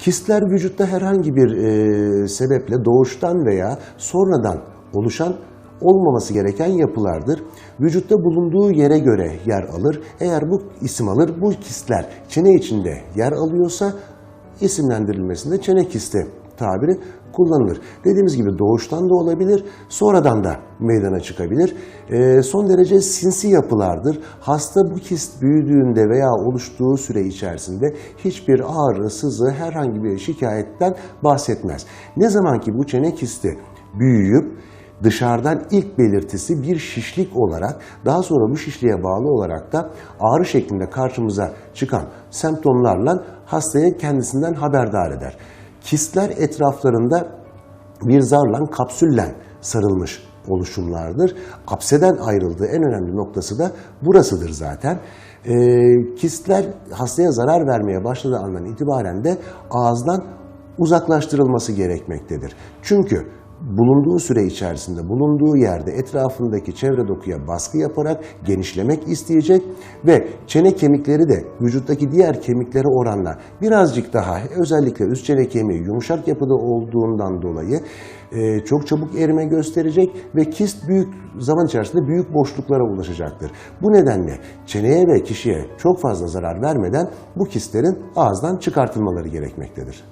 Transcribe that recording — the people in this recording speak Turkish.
Kistler vücutta herhangi bir e, sebeple doğuştan veya sonradan oluşan olmaması gereken yapılardır. Vücutta bulunduğu yere göre yer alır. Eğer bu isim alır, bu kistler çene içinde yer alıyorsa isimlendirilmesinde çene kisti tabiri kullanılır. Dediğimiz gibi doğuştan da olabilir, sonradan da meydana çıkabilir. Ee, son derece sinsi yapılardır. Hasta bu kist büyüdüğünde veya oluştuğu süre içerisinde hiçbir ağrı, sızı, herhangi bir şikayetten bahsetmez. Ne zaman ki bu çene kisti büyüyüp dışarıdan ilk belirtisi bir şişlik olarak daha sonra bu şişliğe bağlı olarak da ağrı şeklinde karşımıza çıkan semptomlarla hastaya kendisinden haberdar eder. Kistler etraflarında bir zarla, kapsülle sarılmış oluşumlardır. Apseden ayrıldığı en önemli noktası da burasıdır zaten. Ee, kistler hastaya zarar vermeye başladığı andan itibaren de ağızdan uzaklaştırılması gerekmektedir. Çünkü bulunduğu süre içerisinde, bulunduğu yerde etrafındaki çevre dokuya baskı yaparak genişlemek isteyecek ve çene kemikleri de vücuttaki diğer kemiklere oranla birazcık daha özellikle üst çene kemiği yumuşak yapıda olduğundan dolayı e, çok çabuk erime gösterecek ve kist büyük zaman içerisinde büyük boşluklara ulaşacaktır. Bu nedenle çeneye ve kişiye çok fazla zarar vermeden bu kistlerin ağızdan çıkartılmaları gerekmektedir.